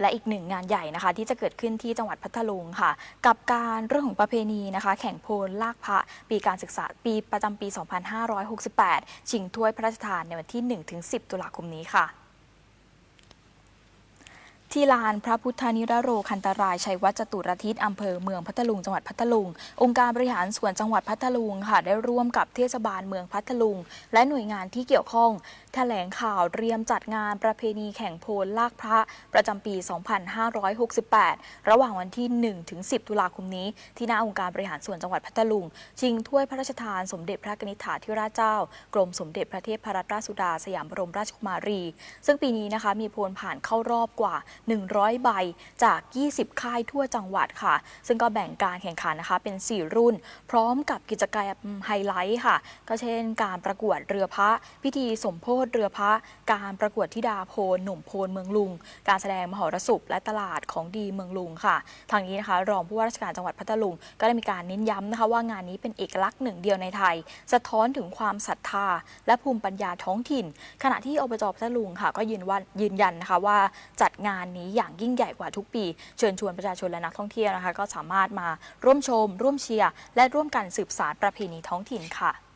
และอีกหนึ่งงานใหญ่นะคะที่จะเกิดขึ้นที่จังหวัดพัทลุงค่ะ กับการเรื่องของประเพณีนะคะ แข่งโพลลากพระปีการศึกษาปีประจำปี 2568 ชิงถ้วยพระราชทานในวันที่ 1-10 ตุลาคมนี้ค่ะ ที่ลานพระพุทธนิรโรคันตรายชัยวัดจตุรทิศอำเภอเมืองพัทลุงจังหวัดพัทลุง องค์การบริหารส่วนจังหวัดพัทลุงค่ะได้ร่วมกับเทศบาลเมืองพัทลุง และหน่วยงานที่เกี่ยวข้องแถลงข่าวเตรียมจัดงานประเพณีแข่งโพลลากพระประจำปี 2568 ระหว่างวันที่1ถึง10 ตุลาคมนี้ ที่หน้าองค์การบริหารส่วนจังหวัดพัทลุง ชิงถ้วยพระราชทานสมเด็จพระนิธิาธิราชเจ้า กรมสมเด็จพระเทพรัตนราชสุดาสยามบรมราชกุมารี ซึ่งปีนี้นะคะมีโพลผ่านเข้ารอบกว่า 100 ใบจาก 20 ค่ายทั่วจังหวัดค่ะ ซึ่งก็แบ่งการแข่งขันนะคะเป็น 4 รุ่น พร้อมกับกิจกรรมไฮไลท์ค่ะ ก็เช่น การประกวดเรือพระ พิธีสมโพธิเรือพระ การประกวดธิดาโพลหนุ่มโพลเมืองลุง การแสดงมหรสพและตลาดของดีเมืองลุงค่ะ ทางนี้นะคะ รองผู้ว่าราชการจังหวัดพัทลุง ก็ได้มีการเน้นย้ำนะคะว่างานนี้เป็นเอกลักษณ์หนึ่งเดียวในไทย สะท้อนถึงความศรัทธา และภูมิปัญญาท้องถิ่น ขณะที่อบจพัทลุงค่ะ ก็ยืนว่ายืนยันนะคะว่าจัดงานนี้นี้อย่างยิ่งใหญ่กว่าทุกปี เชิญชวนประชาชนและนักท่องเที่ยวนะคะ ก็สามารถมาร่วมชม ร่วมเชียร์และร่วมกันสืบสานประเพณีท้องถิ่นค่ะ